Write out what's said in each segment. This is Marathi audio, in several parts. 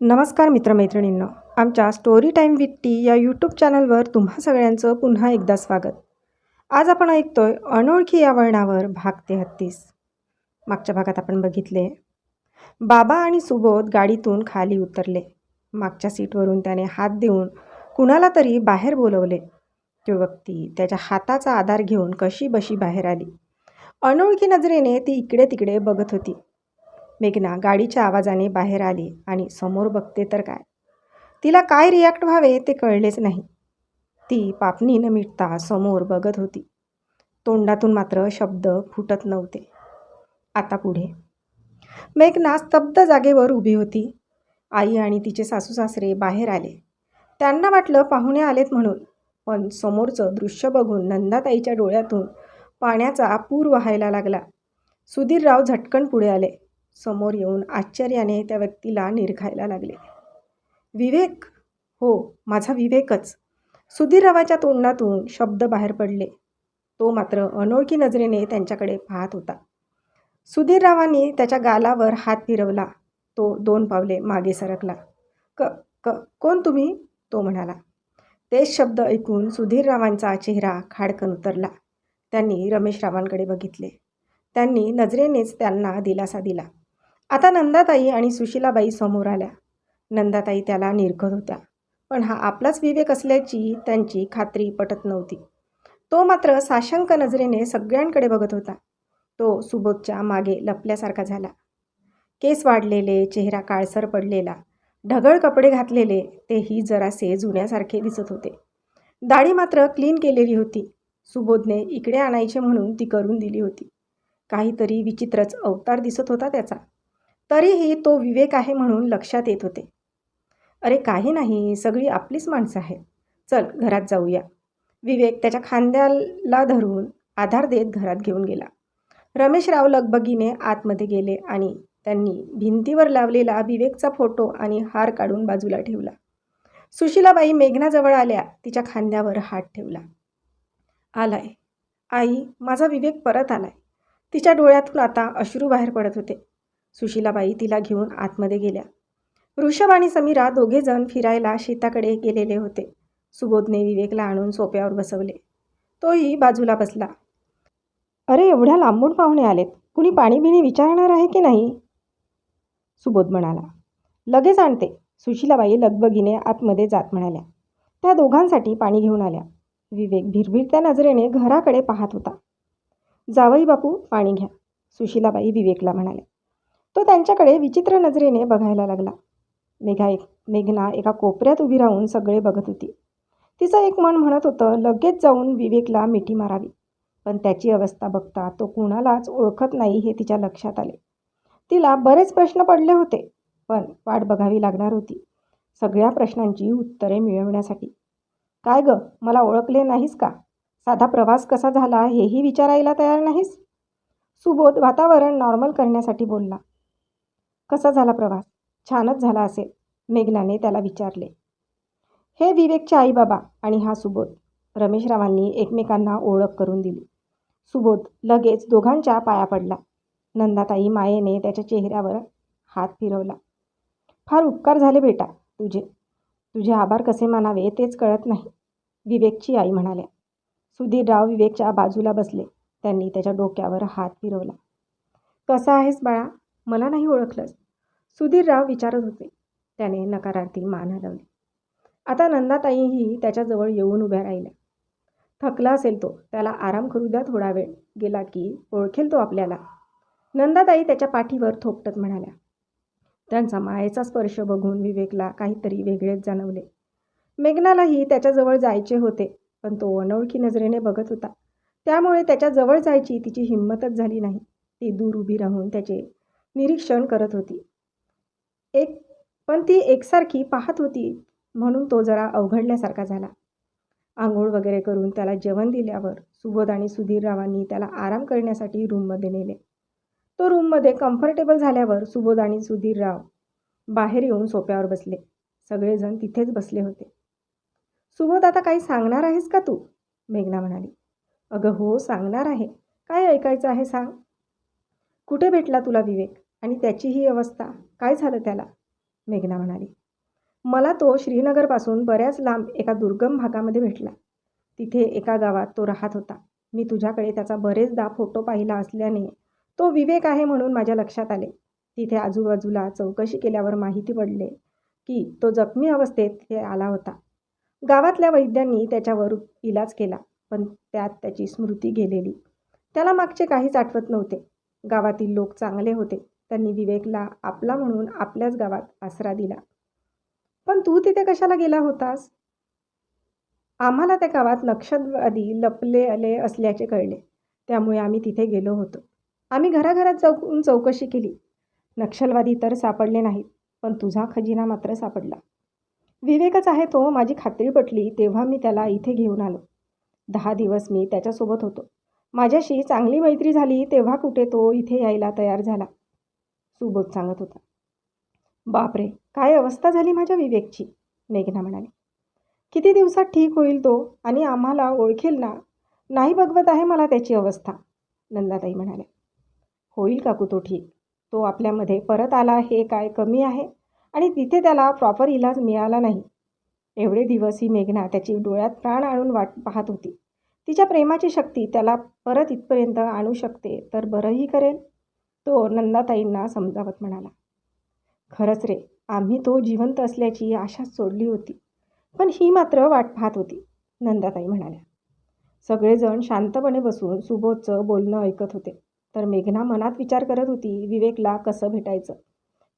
नमस्कार मित्रमैत्रिणींनो आमच्या स्टोरी टाईम विथ टी या यूट्यूब चॅनलवर तुम्हा सगळ्यांचं पुन्हा एकदा स्वागत. आज आपण ऐकतोय अनोळखी या वळणावर भाग तेहत्तीस मागच्या भागात आपण बघितले बाबा आणि सुबोध गाडीतून खाली उतरले. मागच्या सीटवरून त्याने हात देऊन कुणाला तरी बाहेर बोलवले. तो व्यक्ती त्याच्या हाताचा आधार घेऊन कशी बशी बाहेर आली. अनोळखी नजरेने ती इकडे तिकडे बघत होती. मेघना गाडीच्या आवाजाने बाहेर आली आणि समोर बघते तर काय? तिला काय रिॲक्ट व्हावे ते कळलेच नाही. ती पापणी न मिटता समोर बघत होती. तोंडातून मात्र शब्द फुटत नव्हते. आता पुढे. मेघना स्तब्ध जागेवर उभी होती. आई आणि तिचे सासू सासरे बाहेर आले. त्यांना वाटलं पाहुणे आलेत म्हणून पण समोरचं दृश्य बघून नंदाताईच्या डोळ्यातून पाण्याचा पूर व्हायला लागला. सुधीरराव झटकन पुढे आले. समोर येऊन आश्चर्याने त्या व्यक्तीला निरखायला लागले. विवेक? हो माझा विवेकच. सुधीररावाच्या तोंडातून शब्द बाहेर पडले. तो मात्र अनोळखी नजरेने त्यांच्याकडे पाहत होता. सुधीररावांनी त्याच्या गालावर हात फिरवला. तो दोन पावले मागे सरकला. क क कोण तुम्ही? तो म्हणाला. तेच शब्द ऐकून सुधीररावांचा चेहरा खाडकन उतरला. त्यांनी रमेशरावांकडे बघितले. त्यांनी नजरेनेच त्यांना दिलासा दिला. आता नंदाताई आणि सुशिलाबाई समोर आल्या. नंदाताई त्याला निरखत होत्या. पण हा आपलाच विवेक असल्याची त्यांची खात्री पटत नव्हती. तो मात्र साशंक नजरेने सगळ्यांकडे बघत होता. तो सुबोधच्या मागे लपल्यासारखा झाला. केस वाढलेले चेहरा काळसर पडलेला ढगळ कपडे घातलेले तेही जरासे जुन्यासारखे दिसत होते. दाढी मात्र क्लीन केलेली होती. सुबोधने इकडे आणायचे म्हणून ती करून दिली होती. काहीतरी विचित्रच अवतार दिसत होता त्याचा. तरीही तो विवेक आहे म्हणून लक्षात येत होते. अरे काही नाही सगळी आपलीच माणसं आहेत. चल घरात जाऊया. विवेक त्याच्या खांद्याला धरून आधार देत घरात घेऊन गेला. रमेशराव लगबगीने आतमध्ये गेले आणि त्यांनी भिंतीवर लावलेला विवेकचा फोटो आणि हार काढून बाजूला ठेवला. सुशीलाबाई मेघनाजवळ आल्या तिच्या खांद्यावर हात ठेवला. आलाय. आई माझा विवेक परत आलाय. तिच्या डोळ्यातून आता अश्रू बाहेर पडत होते. सुशीलाबाई तिला घेऊन आतमध्ये गेल्या. ऋषभ आणि समीरा दोघेजण फिरायला शेताकडे गेलेले होते. सुबोधने विवेकला आणून सोप्यावर बसवले. तोही बाजूला बसला. अरे एवढ्या लांबून पाहुणे आलेत. कुणी पाणी बिणी विचारणार आहे की नाही? सुबोध म्हणाला. लगेच आणते. सुशीलाबाई लगबगीने आतमध्ये जात म्हणाल्या. त्या दोघांसाठी पाणी घेऊन आल्या. विवेक भिरभिरत्या नजरेने घराकडे पाहत होता. जावई बापू पाणी घ्या. सुशीलाबाई विवेकला म्हणाल्या. तो त्यांच्याकडे विचित्र नजरेने बघायला लागला. मेघा एक मेघना एका कोपऱ्यात उभी राहून सगळे बघत होती. तिचं एक मन म्हणत होतं लगेच जाऊन विवेकला मिठी मारावी. पण त्याची अवस्था बघता तो कुणालाच ओळखत नाही हे तिच्या लक्षात आले. तिला बरेच प्रश्न पडले होते पण वाट बघावी लागणार होती. सगळ्या प्रश्नांची उत्तरे मिळवण्यासाठी. काय ग मला ओळखले नाहीस का? साधा प्रवास कसा झाला हेही विचारायला तयार नाहीस? सुबोध वातावरण नॉर्मल करण्यासाठी बोलला. कसा झाला प्रवास? छानच झाला असेल मेघनाने त्याला विचारले. हे विवेकचे आई बाबा आणि हा सुबोध. रमेशरावांनी एकमेकांना ओळख करून दिली. सुबोध लगेच दोघांच्या पाया पडला. नंदाताई मायेने त्याच्या चेहऱ्यावर हात फिरवला. फार उपकार झाले बेटा तुझे. तुझे आभार कसे मानावे तेच कळत नाही विवेकची आई म्हणाल्या. सुधीरराव विवेकच्या बाजूला बसले. त्यांनी त्याच्या डोक्यावर हात फिरवला. कसा आहेस बाळा? मला नाही ओळखलंस. सुधीरराव विचारत होते. त्याने नकारार्थी मान हलवली. आता नंदाताईही त्याच्याजवळ येऊन उभ्या राहिल्या. थकला असेल तो त्याला आराम करू द्या थोडा वेळ. गेला की ओळखेल तो आपल्याला. नंदाताई त्याच्या पाठीवर थोपटत म्हणाल्या. त्यांचा मायेचा स्पर्श बघून विवेकला काहीतरी वेगळेच जाणवले. मेघनालाही त्याच्याजवळ जायचे होते पण तो अनोळखी नजरेने बघत होता. त्यामुळे त्याच्याजवळ जायची तिची हिंमतच झाली नाही. ती दूर उभी राहून त्याचे निरीक्षण करत होती. एक पण ती एकसारखी पाहत होती म्हणून तो जरा अवघडल्यासारखा झाला. आंघोळ वगैरे करून त्याला जेवण दिल्यावर सुबोध आणि सुधीररावांनी त्याला आराम करण्यासाठी रूममध्ये नेले. तो रूममध्ये कम्फर्टेबल झाल्यावर सुबोध आणि सुधीरराव बाहेर येऊन सोप्यावर बसले. सगळेजण तिथेच बसले होते. सुबोध आता काही सांगणार आहेस का तू? मेघना म्हणाली. अगं हो सांगणार आहे. काय ऐकायचं आहे सांग. कुठे भेटला तुला विवेक? आणि त्याची ही अवस्था काय झालं त्याला? मेघना म्हणाली. मला तो श्रीनगरपासून बऱ्याच लांब एका दुर्गम भागामध्ये भेटला. तिथे एका गावात तो राहत होता. मी तुझ्याकडे त्याचा बरेचदा फोटो पाहिला असल्याने तो विवेक आहे म्हणून माझ्या लक्षात आले. तिथे आजूबाजूला चौकशी केल्यावर माहिती पडले की तो जखमी अवस्थेत हे आला होता. गावातल्या वैद्यांनी त्याच्यावर इलाज केला पण त्यात त्याची स्मृती गेलेली. त्याला मागचे काहीच आठवत नव्हते. गावातील लोक चांगले होते. त्यांनी विवेकला आपला म्हणून आपल्याच गावात आसरा दिला. पण तू तिथे कशाला गेला होतास? आम्हाला त्या गावात नक्षलवादी लपले आले असल्याचे कळले. त्यामुळे आम्ही तिथे गेलो होतो. आम्ही घराघरात जाऊन चौकशी केली. नक्षलवादी तर सापडले नाहीत पण तुझा खजिना मात्र सापडला. विवेकच आहे तो माझी खात्री पटली तेव्हा मी त्याला इथे घेऊन आलो. दहा दिवस मी त्याच्यासोबत होतो. माझ्याशी चांगली मैत्री झाली तेव्हा कुठे तो इथे यायला तयार झाला. सुबोध सांगत होता. बापरे काय अवस्था झाली माझ्या विवेकची? मेघना म्हणाली. किती दिवसात ठीक होईल तो आणि आम्हाला ओळखेल ना? नाही बघवत आहे मला त्याची अवस्था नंदाताई म्हणाल्या. होईल काकू तो ठीक? तो आपल्यामध्ये परत आला हे काय कमी आहे? आणि तिथे त्याला प्रॉपर इलाज मिळाला नाही. एवढे दिवस ही मेघना त्याची डोळ्यात प्राण आणून वाट पाहत होती. तिच्या प्रेमाची शक्ती त्याला परत इथपर्यंत आणू शकते तर बरंही करेल? तो नंदाताईंना समजावत म्हणाला खरंच रे आम्ही तो जिवंत असल्याची आशाच सोडली होती पण ही मात्र वाट पाहत होती नंदाताई म्हणाल्या. सगळेजण शांतपणे बसून सुबोधचं बोलणं ऐकत होते तर मेघना मनात विचार करत होती विवेकला कसं भेटायचं?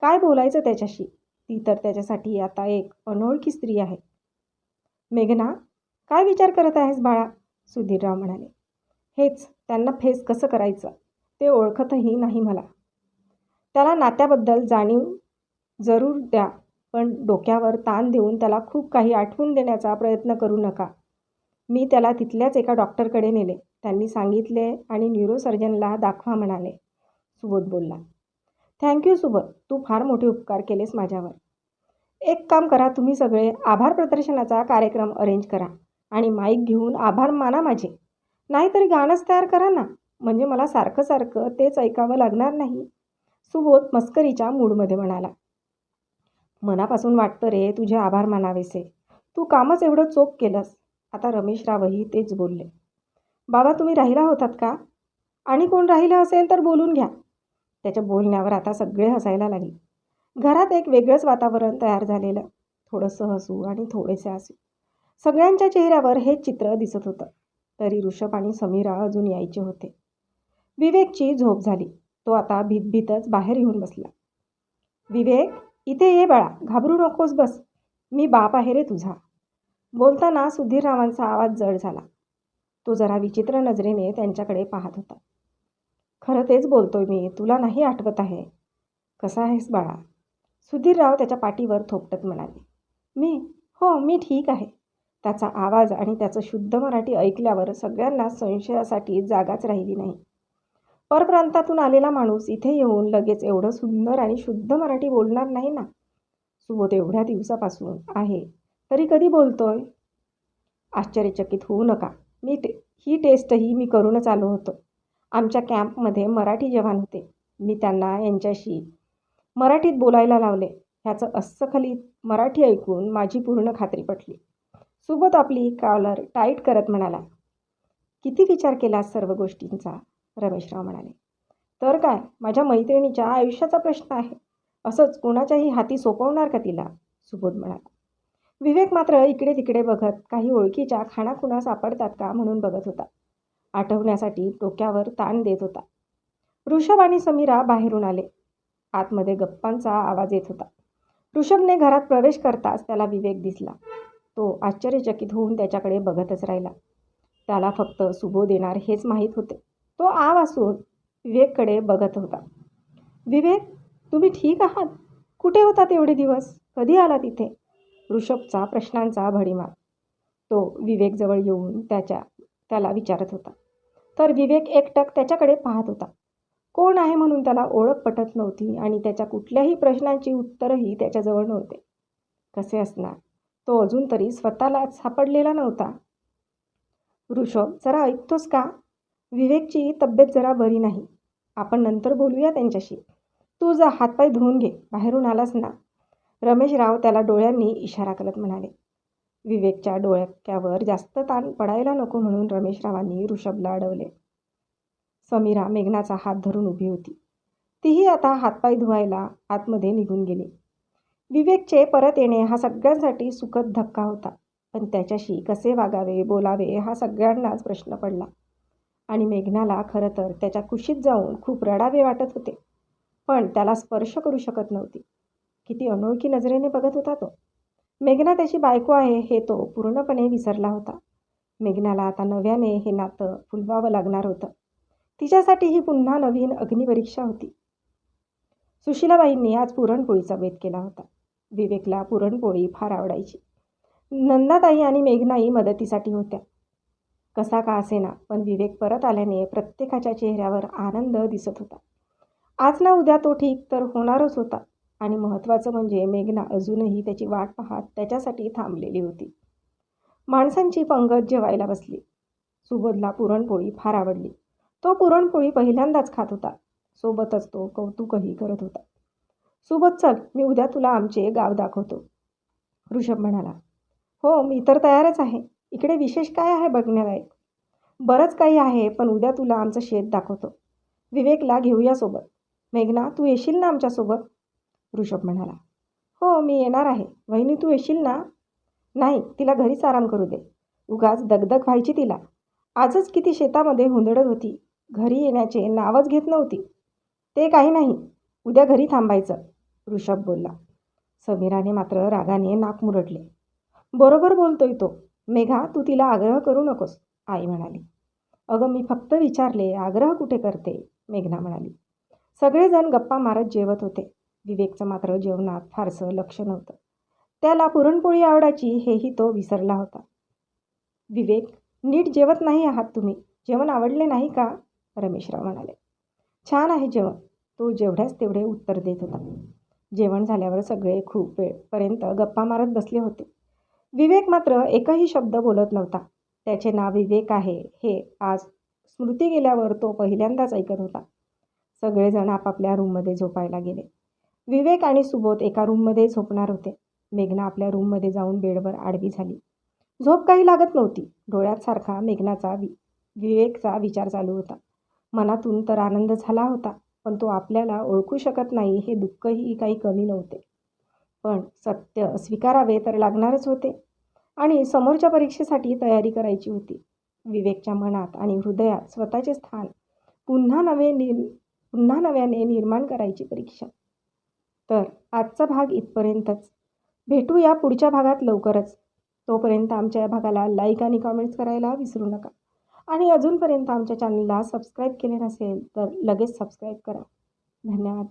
काय बोलायचं त्याच्याशी? ती तर त्याच्यासाठी आता एक अनोळखी स्त्री आहे. मेघना काय विचार करत आहेस बाळा? सुधीरराव म्हणाले. हेच त्यांना फेस कसं करायचं? ते ओळखतही नाही मला. त्याला नात्याबद्दल जाणीव जरूर द्या पण डोक्यावर ताण देऊन त्याला खूप काही आठवून देण्याचा प्रयत्न करू नका. मी त्याला तिथल्याच एका डॉक्टरकडे नेले. त्यांनी सांगितले आणि न्यूरोसर्जनला दाखवा म्हणाले. सुबोध बोलला. थँक्यू सुबोध. तू फार मोठे उपकार केलेस माझ्यावर. एक काम करा तुम्ही सगळे आभार प्रदर्शनाचा कार्यक्रम अरेंज करा आणि माईक घेऊन आभार माना माझे. नाहीतरी गाणंच तयार करा ना. म्हणजे मला सारखं सारखं तेच ऐकावं लागणार नाही. सुबोध मस्करीच्या मूडमध्ये म्हणाला. मनापासून वाटतं रे तुझे आभार मानावेसे. तू कामच एवढं चोख केलंस. आता रमेशरावही तेच बोलले. बाबा तुम्ही राहिला होतात का? आणि कोण राहिलं असेल तर बोलून घ्या. त्याच्या बोलण्यावर आता सगळे हसायला लागले. घरात एक वेगळंच वातावरण तयार झालेलं. थोडंसं हसू आणि थोडेसे हसू. सगळ्यांच्या चेहऱ्यावर हे चित्र दिसत होतं. तरी ऋषभ आणि समीरा अजून यायचे होते. विवेकची झोप झाली. तो आता भीतभीतच बाहेर येऊन बसला. विवेक इथे ये बाळा घाबरू नकोस बस. मी बाप आहे रे तुझा. बोलताना सुधीररावांचा आवाज जड झाला. तो जरा विचित्र नजरेने त्यांच्याकडे पाहत होता. खरं तेच बोलतोय मी तुला नाही आठवत आहे? कसा आहेस बाळा? सुधीरराव त्याच्या पाठीवर थोपटत म्हणाले. मी? हो मी ठीक आहे. त्याचा आवाज आणि त्याचं शुद्ध मराठी ऐकल्यावर सगळ्यांना संशयासाठी जागाच राहिली नाही. परप्रांतातून आलेला माणूस इथे येऊन लगेच एवढं सुंदर आणि शुद्ध मराठी बोलणार नाही ना? सुबोध एवढ्या दिवसापासून आहे. तरी कधी बोलतोय? आश्चर्यचकित होऊ नका. मी टे ही टेस्टही मी करूनच आलो होतो. आमच्या कॅम्पमध्ये मराठी जवान होते. मी त्यांना यांच्याशी मराठीत बोलायला लावले. ह्याचं अस्सखलित मराठी ऐकून माझी पूर्ण खात्री पटली. सुबोध आपली कॉलर टाईट करत म्हणाला किती विचार केला सर्व गोष्टींचा? रमेशराव म्हणाले. तर काय माझ्या मैत्रिणीच्या आयुष्याचा प्रश्न आहे. असंच कोणाच्याही हाती सोपवणार का तिला? सुबोध म्हणाला. विवेक मात्र इकडे तिकडे बघत काही ओळखीच्या खाणाखुणा सापडतात का म्हणून बघत होता. आठवण्यासाठी डोक्यावर ताण देत होता. ऋषभ आणि समीरा बाहेरून आले. आतमध्ये गप्पांचा आवाज येत होता. ऋषभने घरात प्रवेश करताच त्याला विवेक दिसला. तो आश्चर्यचकित होऊन त्याच्याकडे बघतच राहिला. त्याला फक्त सुबोध येणार हेच माहीत होते. तो आ वासून विवेककडे बघत होता. विवेक तुम्ही ठीक आहात? कुठे होता तेवढे दिवस? कधी आला तिथे? ऋषभचा प्रश्नांचा भडीमार. तो विवेकजवळ येऊन त्याच्या त्याला विचारत होता. तर विवेक एकटक त्याच्याकडे पाहत होता. कोण आहे म्हणून त्याला ओळख पटत नव्हती आणि त्याच्या कुठल्याही प्रश्नांची उत्तरही त्याच्याजवळ नव्हते? कसे असणार? तो अजून तरी स्वतःला सापडलेला नव्हता. ऋषभ जरा ऐकतोस का? विवेकची तब्येत जरा बरी नाही. आपण नंतर बोलूया त्यांच्याशी. तू जा हातपाय धुवून घे. बाहेरून आलास ना. रमेशराव त्याला डोळ्यांनी इशारा करत म्हणाले. विवेकच्या डोळ्याक्यावर जास्त ताण पडायला नको म्हणून रमेशरावांनी ऋषभला अडवले. समीरा मेघनाचा हात धरून उभी होती. तीही आता हातपाय धुवायला आतमध्ये निघून गेली. विवेकचे परत येणे हा सगळ्यांसाठी सुखद धक्का होता. पण त्याच्याशी कसे वागावे बोलावे हा सगळ्यांनाच प्रश्न पडला. आणि मेघनाला खरं तर त्याच्या कुशीत जाऊन खूप रडावे वाटत होते. पण त्याला स्पर्श करू शकत नव्हती. किती अनोळखी नजरेने बघत होता तो. मेघना त्याची बायको आहे हे तो पूर्णपणे विसरला होता. मेघनाला आता नव्याने हे नातं फुलवावं लागणार होतं. तिच्यासाठी ही पुन्हा नवीन अग्निपरीक्षा होती. सुशीलाबाईंनी आज पुरणपोळीचा बेत केला होता. विवेकला पुरणपोळी फार आवडायची. नंदाताई आणि मेघनाई मदतीसाठी होत्या. कसा का असेना पण विवेक परत आल्याने प्रत्येकाच्या चेहऱ्यावर आनंद दिसत होता. आज ना उद्या तो ठीक तर होणारच होता आणि महत्त्वाचं म्हणजे मेघना अजूनही त्याची वाट पाहत त्याच्यासाठी थांबलेली होती. माणसांची पंगत जेवायला बसली. सुबोधला पुरणपोळी फार आवडली. तो पुरणपोळी पहिल्यांदाच खात होता. सोबतच तो कौतुकही करत होता. सुबोध चल मी उद्या तुला आमचे गाव दाखवतो. ऋषभ म्हणाला. हो मी तर तयारच आहे. इकडे विशेष काय आहे बघण्यालायक? बरंच काही आहे पण उद्या तुला आमचं शेत दाखवतो. विवेकला घेऊया सोबत. मेघना तू येशील ना आमच्यासोबत ऋषभ म्हणाला. हो मी येणार आहे. वहिनी तू येशील ना? नाही तिला घरीच आराम करू दे. उगाच दगदग व्हायची तिला. आजच किती शेतामध्ये हुंदडत होती. घरी येण्याचे नावच घेत नव्हती. ते काही नाही. उद्या घरी थांबायचं ऋषभ बोलला. समीराने मात्र रागाने नाक मुरडले. बरोबर बोलतोय तो. मेघा तू तिला आग्रह करू नकोस आई म्हणाली. अगं मी फक्त विचारले आग्रह कुठे करते? मेघना म्हणाली. सगळेजण गप्पा मारत जेवत होते. विवेकचं मात्र जेवणात फारसं लक्ष नव्हतं. त्याला पुरणपोळी आवडायची हेही तो विसरला होता. विवेक नीट जेवत नाही आहात तुम्ही? जेवण आवडले नाही का? रमेशराव म्हणाले. छान आहे जेवण. तो जेवढ्याच तेवढे उत्तर देत होता. जेवण झाल्यावर सगळे खूप वेळपर्यंत गप्पा मारत बसले होते. विवेक मात्र एकही शब्द बोलत नव्हता. त्याचे नाव विवेक आहे हे आज स्मृती गेल्यावर तो पहिल्यांदाच ऐकत होता. सगळेजण आपापल्या रूममध्ये झोपायला गेले. विवेक आणि सुबोध एका रूममध्ये झोपणार होते. मेघना आपल्या रूममध्ये जाऊन बेडवर आडवी झाली. झोप काही लागत नव्हती. डोळ्यात सारखा मेघनाचा वि विवेकचा विचार चालू होता. मनातून तर आनंद झाला होता पण तो आपल्याला ओळखू शकत नाही हे दुःखही काही कमी नव्हते. पण सत्य स्वीकारावे तर लागणारच होते. आणि समोरच्या परीक्षेसाठी तयारी करायची होती. विवेकच्या मनात आणि हृदयात स्वतःचे स्थान पुन्हा नवे निर् पुन्हा नव्याने निर्माण करायची परीक्षा. तर आजचा भाग इथपर्यंतच. भेटूया पुढच्या भागात लवकरच. तोपर्यंत आमच्या या भागाला लाईक आणि कमेंट्स करायला विसरू नका. आणि अजूनपर्यंत आमच्या चॅनलला सबस्क्राईब केले नसेल तर लगेच सबस्क्राईब करा. धन्यवाद.